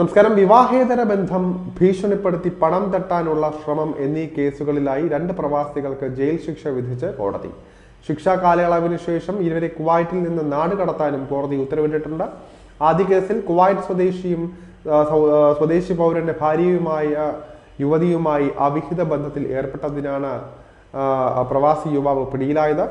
നമസ്കാരം. വിവാഹേതര ബന്ധം ഭീഷണിപ്പെടുത്തി പണം തട്ടാനുള്ള ശ്രമം എന്നീ കേസുകളിലായി രണ്ട് പ്രവാസികൾക്ക് ജയിൽ ശിക്ഷ വിധിച്ച് കോടതി. ശിക്ഷാ കാലയളവിന് ശേഷം ഇരുവരെ കുവൈറ്റിൽ നിന്ന് നാട് കടത്താനും കോടതി ഉത്തരവിട്ടിട്ടുണ്ട്. ആദ്യ കേസിൽ കുവൈറ്റ് സ്വദേശിയും സ്വദേശി പൗരന്റെ ഭാര്യയുമായ യുവതിയുമായി അവിഹിത ബന്ധത്തിൽ ഏർപ്പെട്ടതിനാണ് പ്രവാസി യുവാവ് പിടിയിലായത്.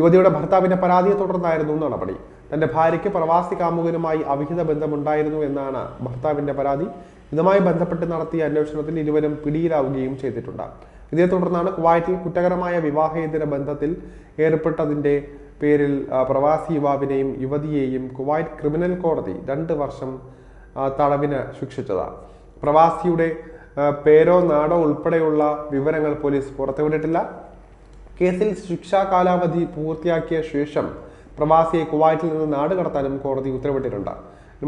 യുവതിയുടെ ഭർത്താവിന്റെ പരാതിയെ തുടർന്നായിരുന്നു നടപടി. തന്റെ ഭാര്യയ്ക്ക് പ്രവാസി കാമുകനുമായി അവിഹിത ബന്ധമുണ്ടായിരുന്നു എന്നാണ് ഭർത്താവിന്റെ പരാതി. ഇതുമായി ബന്ധപ്പെട്ട് നടത്തിയ അന്വേഷണത്തിൽ ഇരുവരും പിടിയിലാവുകയും ചെയ്തിട്ടുണ്ട്. ഇതേ തുടർന്നാണ് കുവൈറ്റിൽ കുറ്റകരമായ വിവാഹേതര ബന്ധത്തിൽ ഏർപ്പെട്ടതിന്റെ പേരിൽ പ്രവാസി യുവാവിനെയും യുവതിയെയും കുവൈറ്റ് ക്രിമിനൽ കോടതി രണ്ട് വർഷം തടവിന് ശിക്ഷിച്ചത്. പ്രവാസിയുടെ പേരോ നാടോ ഉൾപ്പെടെയുള്ള വിവരങ്ങൾ പോലീസ് പുറത്തുവിട്ടിട്ടില്ല. കേസിൽ ശിക്ഷാ കാലാവധി പൂർത്തിയാക്കിയ ശേഷം പ്രവാസിയെ കുവൈറ്റിൽ നിന്ന് നാട് കടത്താനും കോടതി ഉത്തരവിട്ടിട്ടുണ്ട്.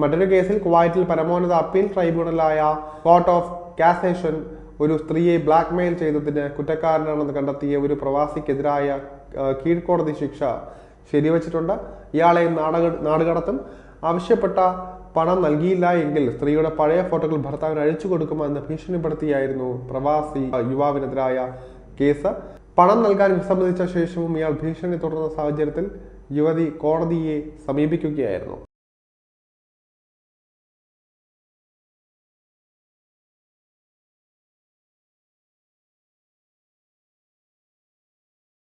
മറ്റൊരു കേസിൽ കുവൈറ്റിൽ പരമോന്നത അപ്പീൽ ട്രൈബ്യൂണലായ കോർട്ട് ഓഫ് കാസേഷൻ ഒരു സ്ത്രീയെ ബ്ലാക്ക് മെയിൽ ചെയ്തതിന് കുറ്റക്കാരനാണെന്ന് കണ്ടെത്തിയ ഒരു പ്രവാസിക്കെതിരായ കീഴ്ക്കോടതി ശിക്ഷ ശരിവച്ചിട്ടുണ്ട്. ഇയാളെ നാടക നാടുകടത്തും. ആവശ്യപ്പെട്ട പണം നൽകിയില്ല എങ്കിൽ സ്ത്രീയുടെ പഴയ ഫോട്ടോകൾ ഭർത്താവിന് അഴിച്ചു കൊടുക്കുമെന്ന് ഭീഷണിപ്പെടുത്തിയായിരുന്നു പ്രവാസി യുവാവിനെതിരായ കേസ്. പണം നൽകാൻ വിസമ്മതിച്ച ശേഷവും ഇയാൾ ഭീഷണി തുടർന്ന സാഹചര്യത്തിൽ യുവതി കോടതിയെ സമീപിക്കുകയായിരുന്നു.